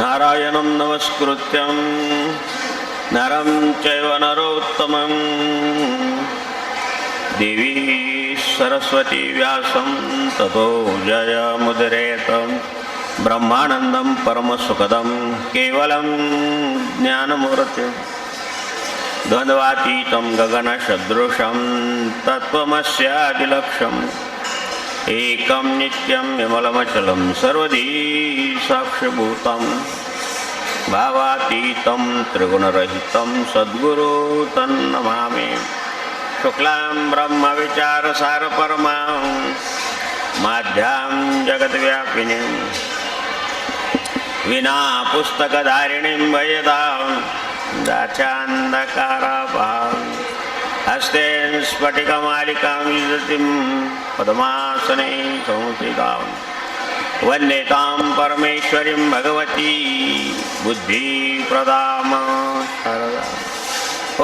नारायणं नमस्कृत्यं नरं चैव नरोत्तमं देवी सरस्वती व्यासं ततो जयमुदरेत ब्रह्मानन्दं परमसुखदं केवलं ज्ञानमूर्ति द्वन्द्वातीतं गगनसदृशं तत्त्वमस्यादिलक्ष्यम् एकं नित्यं विमलमचलं सर्वधी साक्षिभूतं भावातीतं त्रिगुणरहितं सद्गुरु तन्नमामि। शुक्लां ब्रह्मविचारसारपरमां माध्यां जगद्व्यापिनीं विना पुस्तकधारिणीं वयदां दाचान्धकाराभां हस्ते स्फटिकमालिकां विदतिं पद्मासने संस्थितां वन्देतां परमेश्वरीं भगवती। बुद्धिप्रदाम। शारदा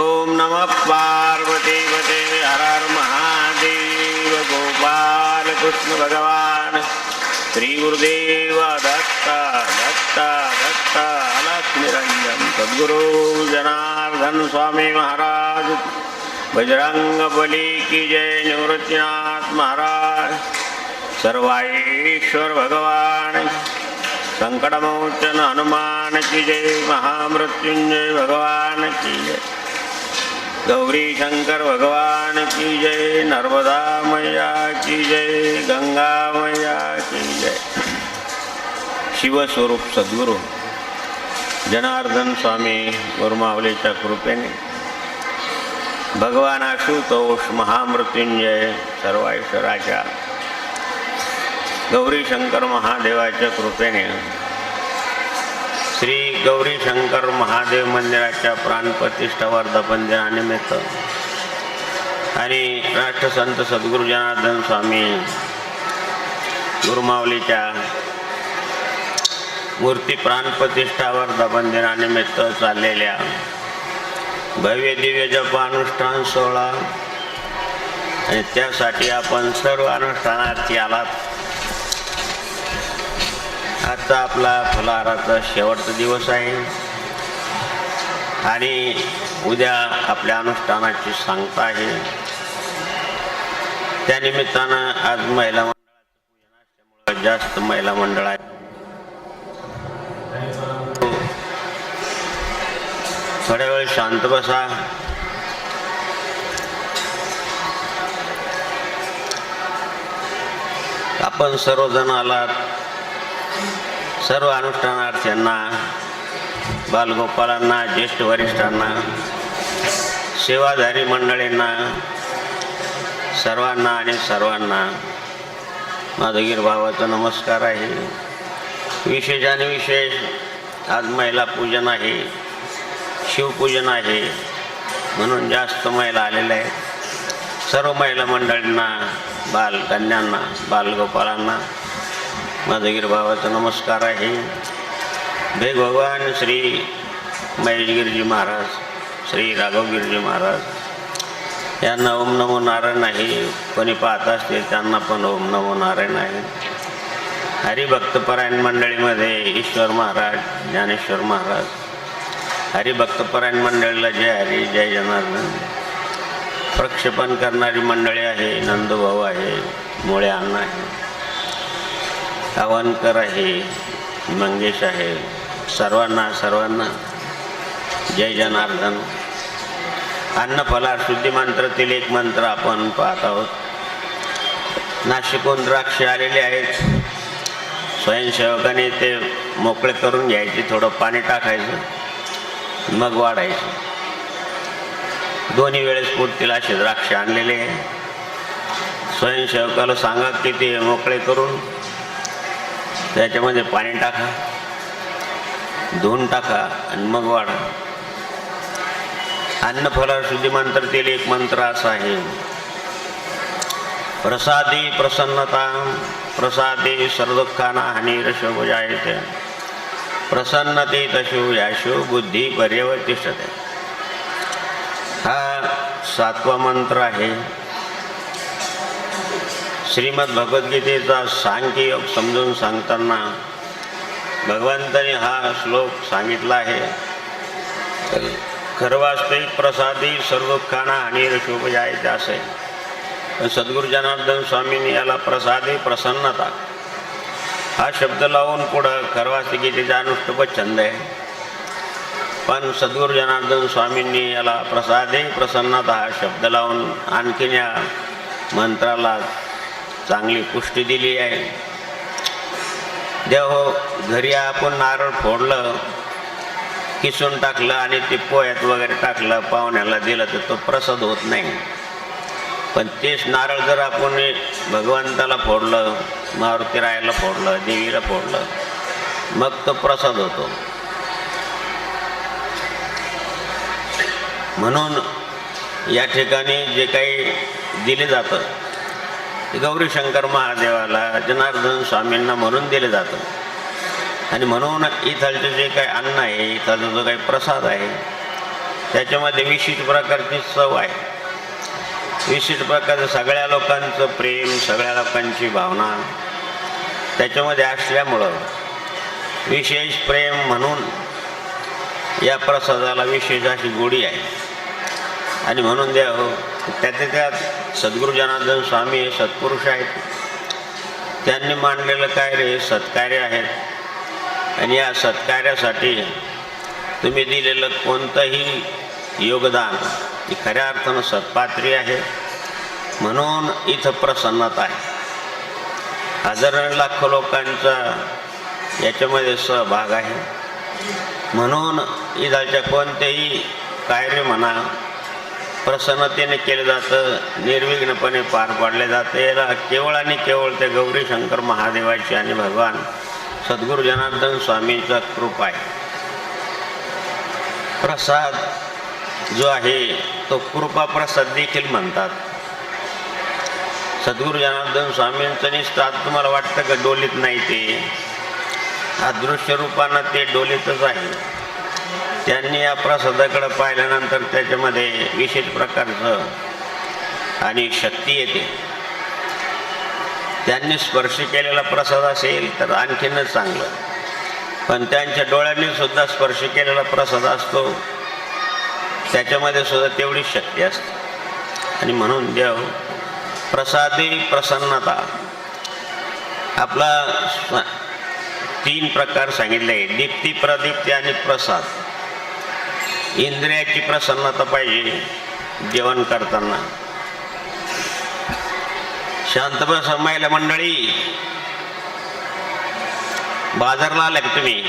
ॐ नमः पार्वतीपते हर हर महादेव। गोपालकृष्ण भगवान्। श्रीगुरुदेव दत्त दत्त दत्त अलक्ष्मीरञ्जन सद्गुरु जनार्दन स्वामी महाराज बजरंग बली की जय निवृत्तीनाथ महाराज. सर्वाईश्वर भगवान. संकटमोचन हनुमान की जय महामृत्युंजय भगवान की जय. गौरी शंकर भगवान की जय नर्मदा मैया की जय गंगा मैया की जय. शिवस्वरूप सद्गुरू जनार्दन स्वामी गुरुमावलीच्या कृपेने भगवान आशुतोष महामृत्युंजय सर्वेश्वराच्या गौरी शंकर महादेवाच्या कृपेने श्री गौरी शंकर महादेव मंदिराच्या प्राणप्रतिष्ठा वर्धापन दिनानिमित्त आणि राष्ट्रसंत सद्गुरू जनार्दन स्वामी गुरुमावलीच्या मूर्ती प्राणप्रतिष्ठा वर्धापन दिनानिमित्त चाललेल्या भव्य दिव्य जपानुष्ठान सोहळा. आणि त्यासाठी आपण सर्व अनुष्ठानार्थी आलात आजचा आपला फुलाहाराचा शेवटचा दिवस आहे. आणि उद्या आपल्या अनुष्ठानाची सांगता आहे. त्यानिमित्तानं आज महिला मंडळाचं पूजन असल्यामुळं जास्त महिला मंडळ आहे थोड्या वेळ शांत बसा। आपण सर्वजण आलात. सर्व अनुष्ठानार्थ्यांना बालगोपालांना ज्येष्ठ वरिष्ठांना सेवाधारी मंडळींना सर्वांना आणि सर्वांना माधवगीर भावाचा नमस्कार आहे. विशेष आणि विशेष आज महिला पूजन आहे. शिवपूजन आहे म्हणून जास्त महिला आलेल्या आहेत. सर्व महिला मंडळींना बालकन्यांना बालगोपालांना माधवगीर भावाचा नमस्कार आहे. भे भगवान श्री महेशगिरीजी महाराज श्री राघवगिरीजी महाराज. यांना ओम नमो नारायण आहे. कोणी पाहत असतील त्यांना पण ओम नमो नारायण आहे. हरिभक्तपरायण मंडळीमध्ये ईश्वर महाराज ज्ञानेश्वर महाराज हरिभक्तपरायण मंडळीला जय हरी जय जनार्दन. प्रक्षेपण करणारी मंडळी आहे नंदभाऊ आहे मुळे अण्णा आहे. आवानकर आहे मंगेश आहे सर्वांना सर्वांना जय जनार्दन. अन्नफलार शुद्धी मंत्रातील एक मंत्र आपण पाहत आहोत. नाशिकहून द्राक्षे आलेले आहेत. स्वयंसेवकाने ते मोकळे करून घ्यायचे थोडं पाणी टाकायचं. मग वाढायचे. दोन्ही वेळेस पुरतील असे द्राक्ष आणलेले. आहे स्वयंसेवकाला सांगा की ते मोकळे करून त्याच्यामध्ये पाणी टाका धुवून टाका आणि मग वाढा. अन्नफला शुद्धी मंत्रातील एक मंत्र असा आहे. प्रसादी प्रसन्नता प्रसादी सर्वदुःखाना हानिरशो जायते प्रसन्नते तशु याशु बुद्धी पर्यवतिष्ठते हा सातवा मंत्र आहे। श्रीमद भगवद्गीतेचा सांख्ययोग समजून सांगताना भगवंताने हा श्लोक सांगितला आहे। खरं वास्तविक प्रसादी सर्व खाना आणि शुभ जायचे असे पण सद्गुरू जनार्दन स्वामींनी याला प्रसादी प्रसन्नता हा शब्द लावून पुढं खरवास्तिकीचा अनुष्टुप छंद आहे पण सद्गुरू जनार्दन स्वामींनी याला प्रसादे प्रसन्नता हा शब्द लावून आणखीन या मंत्राला चांगली पुष्टी दिली आहे. देव हो, घरी आपण नारळ फोडलं किसून टाकलं आणि ते पोह्यात वगैरे टाकलं पाहुण्याला दिलं तर तो प्रसाद होत नाही. पण तेच नारळ जर आपण भगवंताला फोडलं मारुती रायाला फोडलं देवीला फोडलं मग तो प्रसाद होतो. म्हणून या ठिकाणी जे काही दिले जातं ते गौरीशंकर महादेवाला जनार्दन स्वामींना म्हणून दिलं जातं. आणि म्हणून इथलचं जे काही अन्न आहे इथलचा जो काही प्रसाद आहे त्याच्यामध्ये विशिष्ट प्रकारची चव आहे. विशिष्ट प्रकारचं सगळ्या लोकांचं प्रेम सगळ्या लोकांची भावना त्याच्यामध्ये असल्यामुळं विशेष प्रेम म्हणून या प्रसादाला विशेष अशी गोडी आहे. आणि म्हणून द्या हो त्याच्या त्यात सद्गुरू जनार्दन स्वामी हे सत्पुरुष आहेत. त्यांनी मांडलेलं काय रे? सत्कार्य आहेत आणि या सत्कार्यासाठी तुम्ही दिलेलं कोणतंही योगदान ही खऱ्या अर्थानं सत्पात्री आहे म्हणून इथं प्रसन्नता आहे. हजारो लाखो लोकांचा याच्यामध्ये सहभाग आहे. म्हणून इदाच्या कोणतेही कार्य म्हणा प्रसन्नतेने केलं जातं निर्विघ्नपणे पार पाडले जाते. याला केवळ आणि केवळ ते गौरी शंकर महादेवाची आणि भगवान सद्गुरू जनार्दन स्वामींचा कृपा आहे. प्रसाद जो आहे तो कृपाप्रसाद देखील म्हणतात. सद्गुरू जनार्दन स्वामींचं निष्ठा तुम्हाला वाटतं का? डोलीत नाही ते. अदृश्य रूपानं ते डोलीतच आहे. त्यांनी या प्रसादाकडे पाहिल्यानंतर त्याच्यामध्ये विशेष प्रकारचं आणि शक्ती येते. त्यांनी स्पर्श केलेला प्रसाद असेल तर आणखीनच चांगलं. पण त्यांच्या डोळ्यांनी सुद्धा स्पर्श केलेला प्रसाद असतो. त्याच्यामध्ये सुद्धा तेवढी शक्ती असते. आणि म्हणून देव प्रसादी प्रसन्नता. आपला तीन प्रकार सांगितले. आहे दीप्ती प्रदीप्ती आणि प्रसाद. इंद्रियाची प्रसन्नता पाहिजे जेवण करताना. शांत बसा महिला मंडळी. बाजारला आल्या का तुम्ही?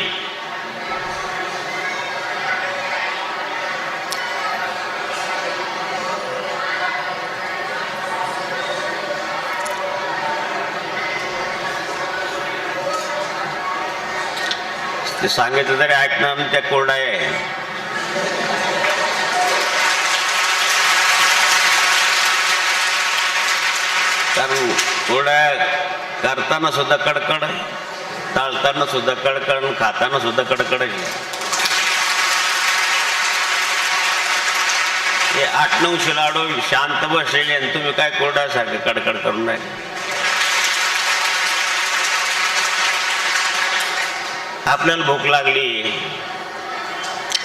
ते सांगितलं तरी ऐकणं आमच्या कोरडा आहे. कारण कोरड्या करताना सुद्धा कडकड टाळताना सुद्धा कडकड आणि खाताना सुद्धा कडकड हे आठ नऊशे लाडू शांत बसलेले आणि तुम्ही काय कोरड्यासारखे कडकड करून राहिले? आपल्याला भूक लागली.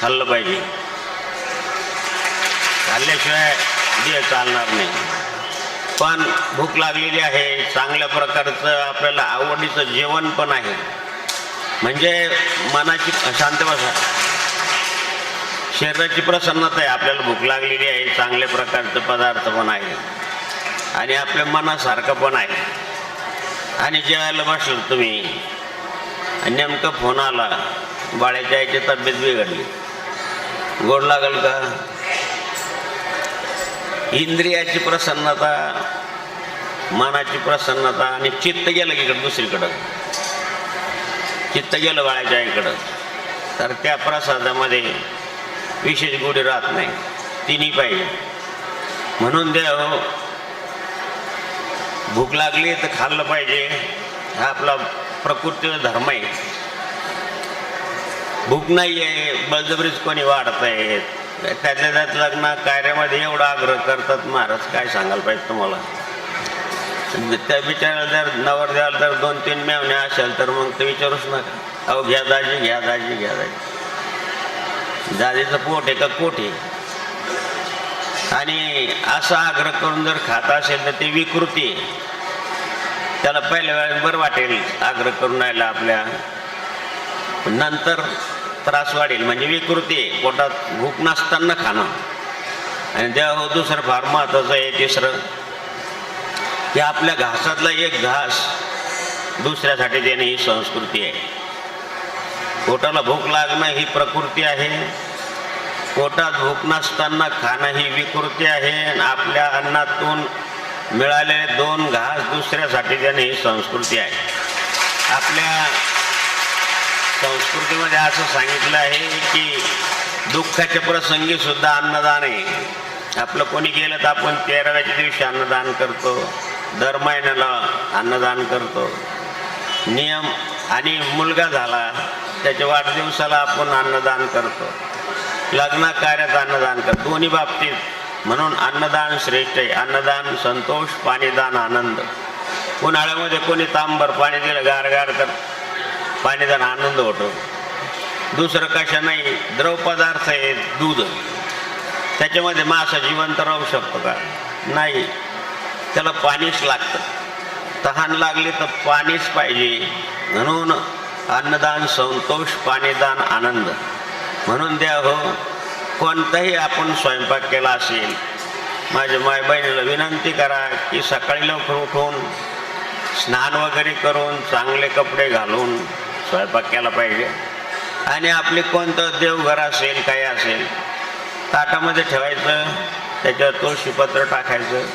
खाल्लं पाहिजे. खाल्ल्याशिवाय देह चालणार नाही. पण भूक लागलेली आहे. चांगल्या प्रकारचं आपल्याला आवडीचं जेवण पण आहे. म्हणजे मनाची शांत बसा. शरीराची प्रसन्नता आहे. आपल्याला भूक लागलेली आहे. चांगल्या प्रकारचं पदार्थ पण आहे. आणि आपल्या मनासारखं पण आहे. आणि जेवायला बसलं तुम्ही. आणि नेमकं फोन आला. बाळ्याच्या आईची तब्येत बिघडली. गोड लागल का? इंद्रियाची प्रसन्नता मनाची प्रसन्नता आणि चित्त गेलं इकडं दुसरीकडं. चित्त गेलं बाळाच्या आईकडं. तर त्या प्रसादामध्ये विशेष गोडी राहत नाही. तिन्ही पाहिजे म्हणून देव भूक लागली तर खाल्लं पाहिजे. हा आपला प्रकृतीचा धर्म आहे. भूक नाही आहे बळजबरीच कोणी वाढत आहेत त्यातल्या त्यात लग्न कार्यामध्ये एवढा आग्रह करतात महाराज काय सांगायला पाहिजे तुम्हाला? म्हणजे त्या बिचारा जर नवर द्याल तर दोन तीन मेवणे असेल तर मग ते विचारूच नका. अहो घ्या दाजी घ्या दाजी घ्या दाजी. दाजीचं पोट आहे का पोट आहे? आणि असा आग्रह करून जर खात असेल तर ती विकृती आहे. त्याला पहिल्या वेळेस बरं वाटेल आग्रह करून राहिला आपल्या. नंतर त्रास वाढेल म्हणजे विकृती आहे. पोटात भूक नसताना खाणं. आणि त्या हो दुसरं फार महत्त्वाचं आहे तिसरं की आपल्या घासातला एक घास दुसऱ्यासाठी देणे ही संस्कृती आहे. पोटाला भूक लागणं ही प्रकृती आहे. पोटात भूक नसताना खाणं ही विकृती आहे. आणि आपल्या अन्नातून मिळालेले दोन घास दुसऱ्यासाठी देणे ही संस्कृती आहे. आपल्या संस्कृतीमध्ये असं सांगितलं आहे की दुःखाच्या प्रसंगी सुद्धा अन्नदान आहे. आपलं कोणी गेलं तर आपण तेराव्याच्या दिवशी अन्नदान करतो दर महिन्याला अन्नदान करतो. नियम आणि मुलगा झाला त्याच्या वाढदिवसाला आपण अन्नदान करतो. लग्न कार्यात अन्नदान करतो. दोन्ही बाबतीत म्हणून अन्नदान श्रेष्ठ आहे. अन्नदान संतोष पाणीदान आनंद. उन्हाळ्यामध्ये कोणी तांबर पाणी दिलं गारगार तर पाणीदान आनंद होतो. दुसरं कशा नाही द्रव पदार्थ आहे दूध. त्याच्यामध्ये मासा जिवंत राहू शकतो का? नाही. त्याला पाणीच लागतं. तहान लागली तर पाणीच पाहिजे. म्हणून अन्नदान संतोष पाणीदान आनंद. म्हणून द्या हो कोणताही आपण स्वयंपाक केला असेल माझ्या माय बहिणीला विनंती करा की सकाळी लवकर उठून स्नान वगैरे करून चांगले कपडे घालून स्वयंपाक केला पाहिजे. आणि आपले कोणतं देवघर असेल काही असेल ताटामध्ये ठेवायचं त्याच्यावर तुळशीपत्र टाकायचं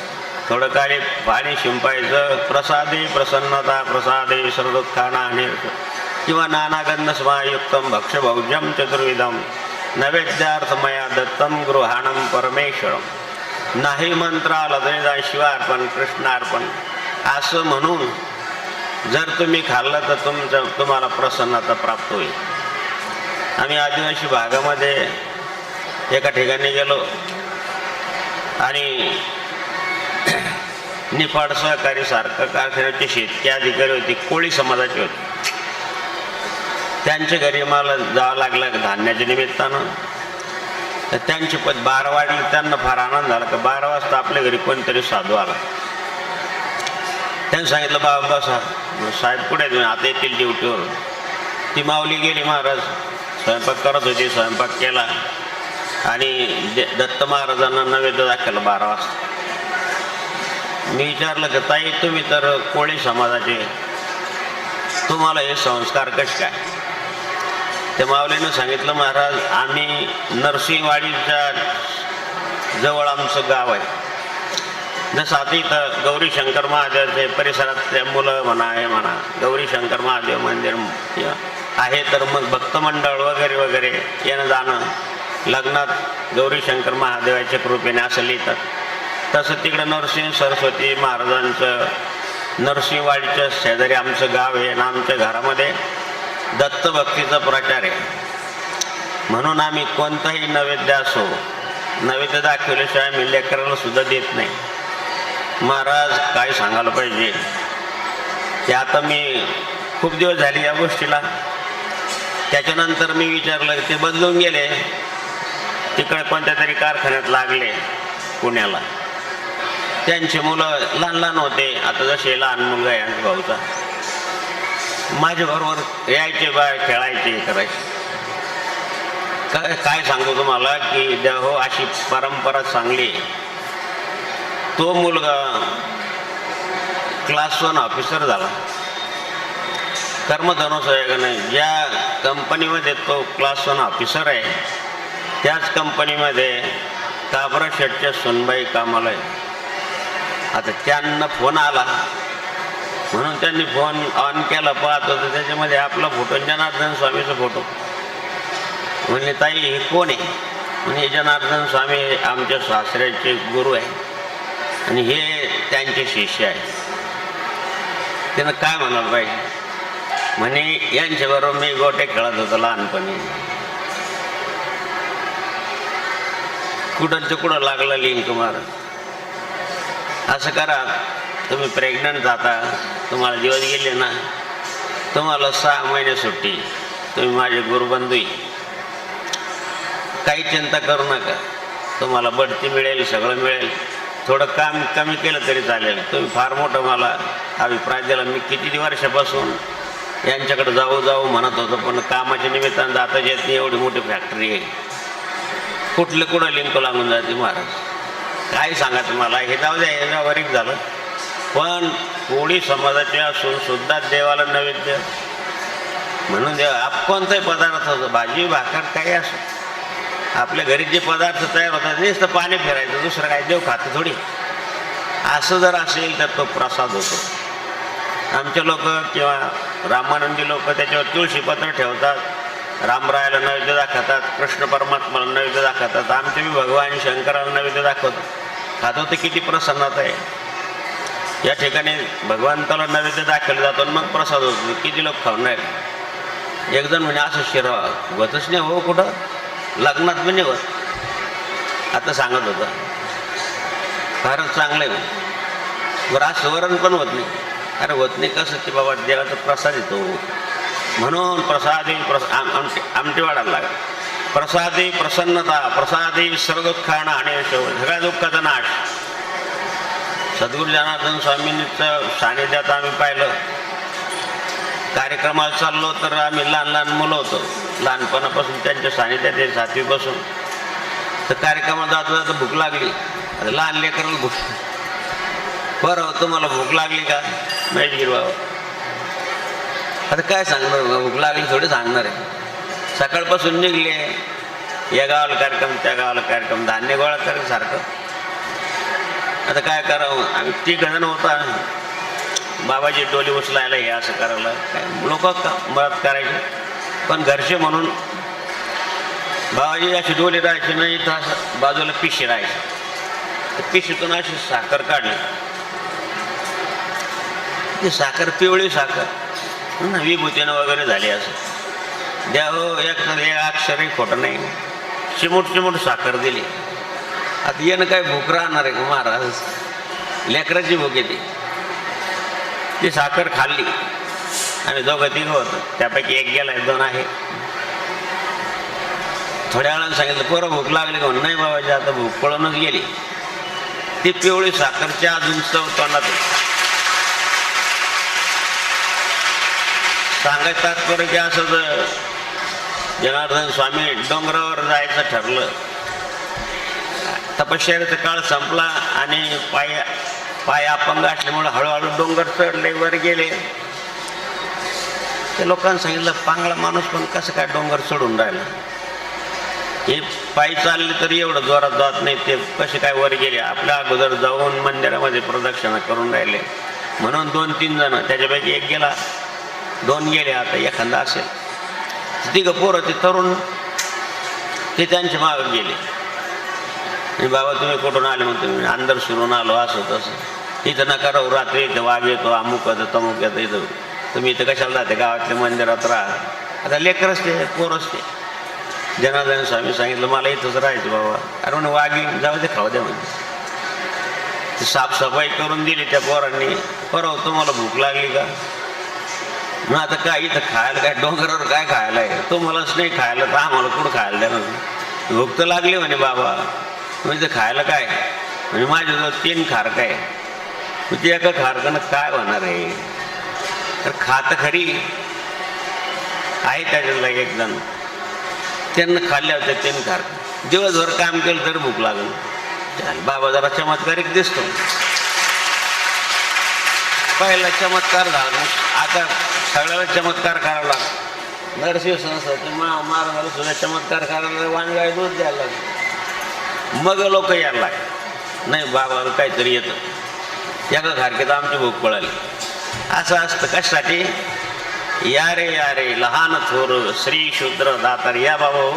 थोडं काही पाणी शिंपायचं प्रसादे प्रसन्नता प्रसादे सर्वदुःखाना आणि किंवा नानागंधस्मायुक्तम भक्ष्यभौज्यम चतुर्विधम नैवेद्यार्थमया दत्तम गृहाणम परमेश्वरम नाही मंत्राला तरी शिवार्पण कृष्णार्पण। असं म्हणून जर तुम्ही खाल्लं तर तुमचं तुम्हाला प्रसन्नता प्राप्त होईल। आम्ही आदिवासी भागामध्ये एका ठिकाणी गेलो आणि निफाड सहकारी सारखं कारखान्याचे शेतकी अधिकारी होते कोळी समाजाचे होते। त्यांच्या घरी मला जावं लागलं धान्याच्या निमित्तानं? तर त्यांची पद बारा वाढली त्यांना फार आनंद झाला का बारा वाजता आपल्या घरी कोणतरी साधू आला. त्यांनी सांगितलं बाबा बसा साहेब कुठे तुम्ही आता येतील ड्युटीवर ती माऊली गेली महाराज. स्वयंपाक करत होती स्वयंपाक केला. आणि दत्त महाराजांना नैवेद्य दाखवलं बारा वाजता. मी विचारलं की ताई तुम्ही तर कोळी समाजाचे. तुम्हाला हे संस्कार कसे काय? त्या माऊलीनं सांगितलं महाराज आम्ही नरसिंहवाडीच्या जवळ आमचं गाव आहे. जसं आता इथं गौरी शंकर महादेवचे परिसरातले मुलं म्हणा हे म्हणा गौरी शंकर महादेव मंदिर आहे तर मग भक्त मंडळ वगैरे वगैरे येणं जाणं लग्नात गौरी शंकर महादेवाच्या कृपेने असं लिहितात. तसं तिकडं नरसिंह सरस्वती महाराजांचं नरसिंहवाडीच्या शेजारी आमचं गाव आहे आणि आमच्या घरामध्ये दत्तभक्तीचा प्रचार आहे. म्हणून आम्ही कोणताही नैवेद्य असो नैवेद्य दाखवल्याशिवाय मी लेकराला सुद्धा देत नाही. महाराज काय सांगायला पाहिजे? ते आता मी खूप दिवस झाले या गोष्टीला. त्याच्यानंतर मी विचारलं ते बदलून गेले. तिकडे कोणत्या तरी कारखान्यात लागले पुण्याला. त्यांची मुलं लहान लहान होते. आता जसे लहान मुलगा आहे भाऊचा. माझ्याबरोबर यायचे बाय खेळायचे करायचे. काय काय सांगू तुम्हाला की द्या हो अशी परंपरा चांगली आहे. तो मुलगा क्लास वन ऑफिसर झाला. कर्मधनुसयोगाने ज्या कंपनीमध्ये तो क्लास वन ऑफिसर आहे त्याच कंपनीमध्ये काबरा शेटच्या सुनबाई कामाला आहे. आता त्यांना फोन आला. म्हणून त्यांनी फोन ऑन केला पाहत होतं. त्याच्यामध्ये आपला फोटो जनार्दन स्वामीचा फोटो म्हणले ताई हे कोण आहे? म्हणजे जनार्दन स्वामी हे आमच्या सासऱ्याचे गुरु आहे. आणि हे त्यांचे शिष्य आहे. त्यानं काय म्हणाल पाहिजे म्हणे यांच्याबरोबर मी गोटे खेळत होतो लहानपणी. कुठं कुठं लागलं लिंक मार असं करा. तुम्ही प्रेग्नंट जाता तुम्हाला दिवस गेले ना तुम्हाला सहा महिने सुट्टी तुम्ही माझे गुरुबंधू काही चिंता करू नका तुम्हाला बढती मिळेल सगळं मिळेल. थोडं काम कमी केलं तरी चालेल. तुम्ही फार मोठं मला अभिप्राय दिला. मी किती वर्षापासून यांच्याकडे जाऊ जाऊ म्हणत होतो पण कामाच्या निमित्तानं जाता येत नाही. एवढी मोठी फॅक्टरी आहे. कुठलं कुठं लिंक लागून जाते महाराज? काय सांगा तुम्हाला? हे जाऊ द्या हे जाऊ झालं. पण कोळी समाजाचे असून सुद्धा देवाला नैवेद्य. म्हणून देव आप कोणताही पदार्थ होतो भाजी भाकर काही असो. आपल्या घरी जे पदार्थ तयार होतात नुसतं पाणी फिरायचं दुसरं काय देव खातं थोडी. असं जर असेल तर तो प्रसाद होतो. आमचे लोक किंवा रामानंदी लोक त्याच्यावर तुळशीपत्र ठेवतात रामरायाला नैवेद्य दाखवतात कृष्ण परमात्माला नैवेद्य दाखवतात आमचे बी भगवान शंकराला नैवेद्य दाखवतो. खातो तर किती प्रसन्नता आहे. या ठिकाणी भगवंताला नैवेद्य दाखवलं जातो आणि मग प्रसाद होतो. किती लोक खाऊ एक जण म्हणजे असं शिरा होतच नाही हो कुठं? लग्नात पण नाही होत. आता सांगत होतं. फारच चांगलं आहे बरं आज वरण पण होत नाही. अरे होत नाही कसं की बाबा देवाचा प्रसाद येतो. म्हणून प्रसादी प्रस आम आमटी आमटी वाढायला लागला. प्रसादी प्रसन्नता प्रसादी सर्व दुःखानं आणि सगळ्या दुःखाचा नाश. सद्गुरू जनार्दन स्वामींचं सानिध्यात आम्ही पाहिलं. कार्यक्रमाला चाललो तर आम्ही लहान लहान मुलं होतो. लहानपणापासून त्यांच्या सानिध्यात आहे सातवीपासून तर कार्यक्रमात जाता जाता भूक लागली. आता लहान लेकराला भूक बरं हो, तुम्हाला भूक लागली का? महेशगिरी बाबा. आता काय सांगणार? भूक लागली थोडी सांगणार आहे. सकाळपासून निघले. या गावाला कार्यक्रम त्या गावाला कार्यक्रम. धान्य गोळा करायचं सारखं. आता काय करावं? आम्ही ती जण होता. बाबाजी डोली उचलायला हे असं करायला. काय लोक का मदत करायचे. पण घरचे म्हणून बाबाजी अशी डोली राहायची नाही तर बाजूला पिशी राहायची. तर पिशीतून अशी साखर काढली. ती साखर पिवळी साखर. ना विभूतीनं वगैरे झाली असं. द्या हो एक तर एक अक्षरही खोटं नाही. चिमूट चिमूट साखर दिली. आता येणं काय भूक राहणार आहे का महाराज? लेकराची भूक येते ती. साखर खाल्ली. आम्ही दोघं तिघं होतो. त्यापैकी एक गेला दोन आहे. थोड्या वेळानं सांगितलं पोरं भूक लागली का? म्हणून नाही बाबाजी आता भूक पळूनच गेली. ती पिवळी साखरच्या अजून चव तोंडात आहे. सांगायचं तात्पर्य की असं जनार्दन स्वामी डोंगरावर जायचं ठरलं तपश्चर्याचा काळ संपला आणि पाय पाय अपंग असल्यामुळे हळूहळू डोंगर चढले वर गेले. ते लोकांनी सांगितलं पांगळा माणूस पण कसं काय डोंगर चढून राहिला? हे पायी चालले तरी एवढं जोरात जात नाही ते कसे काय वर गेले? आपल्या अगोदर जाऊन मंदिरामध्ये प्रदक्षिणा करून राहिले. म्हणून दोन तीन जण त्याच्यापैकी एक गेला. दोन गेले आता एखादा असेल. तिघं पोरं ते तरुण ते त्यांच्या मागं गेले. आणि बाबा तुम्ही कुठून आले मग तुम्ही? अंदर सुरून आलो असं तसं. इथं नका राहू रात्री इथं वाघ येतो अमुक येतो तमुक येतो इथं. तुम्ही इथं कशाला जाते गावातल्या मंदिरात राहा. आता लेकरच ते पोरच ते जनार्दन स्वामी सांगितलं मला इथंच राहायचं बाबा. अरे म्हणे वाघी जाऊ दे खाऊ दे म्हणजे ते साफसफाई करून दिली त्या पोरांनी. बरं तुम्हाला भूक लागली का? मग आता काय इथं खायला काय डोंगरावर काय खायला आहे? तुम्हालाच नाही खायला तर आम्हाला कुठं खायला द्या भूक तर लागली म्हणे बाबा. म्हणजे खायला काय? म्हणजे माझ्याजवळ तीन खारक आहे मग ते एका खारकानं काय होणार आहे? तर खात खरी. आहे त्याच्यातला एक जण. त्यांना खाल्ल्या होत्या तीन खारक दिवसभर काम केलं तर भूक लागल. बाबा जरा चमत्कारिक दिसतो. पहिला चमत्कार झाला. आता सगळ्याला चमत्कार करावा लागतो. नरसिंह संस्थाचे महाराजाला सुद्धा चमत्कार करायला वांगाय दूध द्यायला लागले. मग लोक यायला लागले. नाही बाबा काहीतरी येतं. एका तर आमची भूक पळाली. असं असतं. कशासाठी? या रे या रे लहान थोर श्री शूद्र दातार या बाबा हो.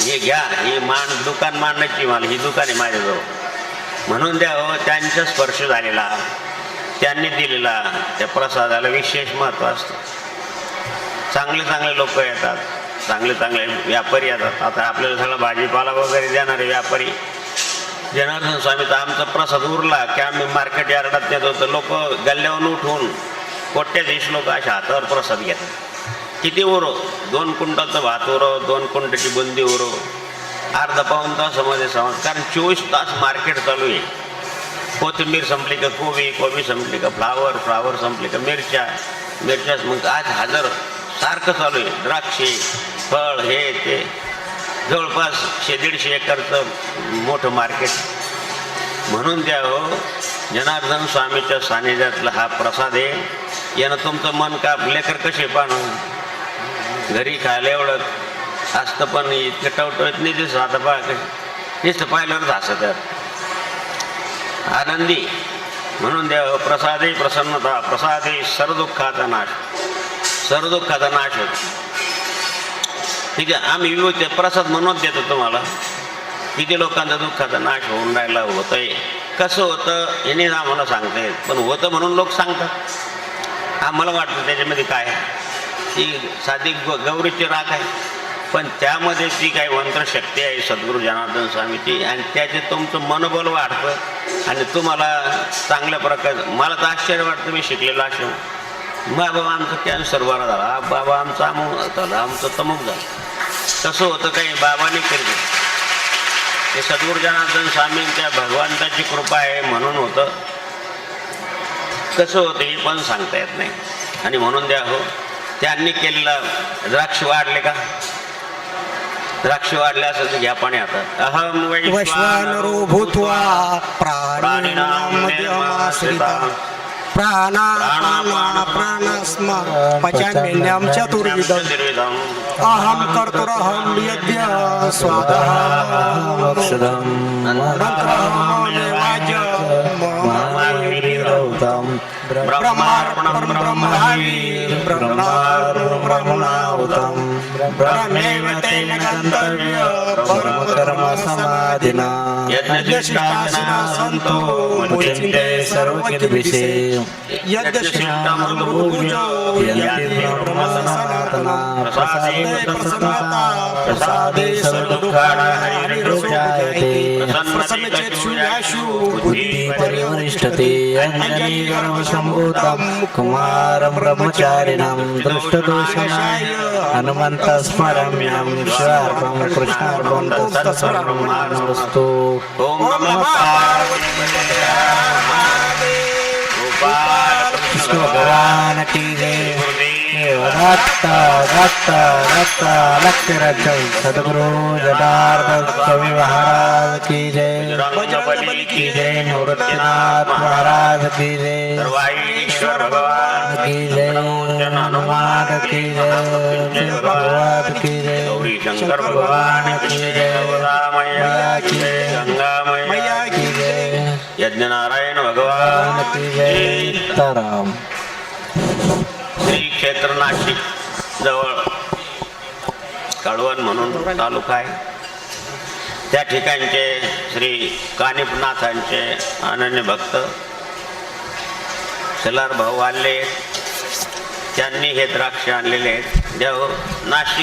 हे घ्या ही मान दुकान मांडण्याची मला. ही दुकान आहे माझ्याजवळ. म्हणून द्या हो त्यांचा स्पर्श झालेला. त्यांनी दिलेला. त्या प्रसादाला विशेष महत्त्व असतं. चांगले चांगले लोक येतात. चांगले चांगले व्यापारी येतात. आता आपल्याला सगळं भाजीपाला वगैरे देणारे व्यापारी जनार्दन स्वामीचा आमचा प्रसाद उरला की आम्ही मार्केट यार्डात नेत होतो. लोक गल्ल्यावर उठून कोट्याधीश लोक अशा हातावर प्रसाद घेतात. किती उरो? दोन कुंटाचं भात उरो दोन कुंटाची बुंदी उरो. अर्धा पाऊन तासामध्ये समज. कारण चोवीस तास मार्केट चालू आहे. कोथिंबीर संपली का कोबी कोबी संपली का फ्लावर फ्लावर संपली का मिरच्या मिरच्या मग आज हजर सारखं चालू आहे. द्राक्षे फळ हे ते. जवळपास शे दीडशे एकरचं मोठं मार्केट. म्हणून द्या हो जनार्दन स्वामीच्या सानिध्यातला हा प्रसाद आहे. यानं तुमचं मन का लेकर कसे पाहणं घरी खायला एवढं असतं पण इतकं टवटवत नाही दिसत. आता पहा कसे नुसतं पाहिल्यावरच हसत आनंदी. म्हणून देव हो, प्रसादे प्रसन्नता प्रसादे सर्वदुःखाचा नाश. सर्वदुःखाचा नाश होतो. ठीक आहे आम्ही विभूती प्रसाद म्हणून देतो तुम्हाला. किती लोकांचा दुःखाचा नाश होऊन राहिला होतंय. कसं होतं याने आम्हाला सांगता येत पण होतं म्हणून लोक सांगतात. आम्हाला वाटतं त्याच्यामध्ये काय आहे. ती साधी ग- गौरीची राख आहे. पण त्यामध्ये ती काही मंत्रशक्ती आहे सद्गुरू जनार्दन स्वामीची आणि त्याचे तुमचं मनोबल वाढतं. आणि तुम्हाला चांगल्या प्रकारे मला तर आश्चर्य वाटतं मी शिकलेलं असं बाबा आमचं कॅन्सर बरा झाला. बाबा आमचं अमुक झालं आमचं तमुक झालं. कसं होतं काही बाबाने केलं ते सद्गुरू जनार्दन स्वामींच्या भगवंताची कृपा आहे म्हणून होतं. कसं होतं हे पण सांगता येत नाही. आणि म्हणून द्या हो त्यांनी केलेलं द्राक्ष वाढले का? द्राक्ष वाढले असेल घ्या पाणी आता. अहम वैश्वानरो भूत्वा प्राणिनां प्राणापाना प्राणस्म पचाम्यन्यं चतुर्विधम् चतुर्विधम् अहं कर्तुरहं यज्ञ स्वादः. ब्रह्मार्पणं ब्रह्मणावि ब्रह्मार्पणं ब्रह्मणाहुतं ब्रह्मेव तेन गन्तव्य कर्म समाधिना सन्तो मुचिन्ते ब्रह्मसनातना प्रसादे प्रसन्नता प्रसादे बुद्धिः परिवरिष्ठते गर्भसम्भूतं कुमारं ब्रह्मचारिणं दृष्टदोषनाय हनुमन्त स्मरम्यं स्वार्पं कृष्णार्पं तत्सर्वस्तु ॐ नमः पार्वतीपतये गोपाल कृष्ण भगवान की जय गुरुदेव दत्त दत्त दत्त लक्ष्य सद्गुरु जटार्दन स्वामी महाराज की जय बजरंगबली की जय निवृत्तीनाथ महाराज की जय सर्वाईश्वर भगवान की जय हनुमान की जय भगवान की जय गौरी शंकर भगवान की जय रामैया की जय गंगा मैया की जय यज्ञ नारायण भगवान की जय सीताराम श्री क्षेत्र नाशिक जवळ कळवण म्हणून तालुका आहे. त्या ठिकाणचे श्री कानिपनाथांचे अनन्य भक्त शेलार भाऊ आले त्यांनी हे द्राक्ष आणलेले आहेत. देव नाशिक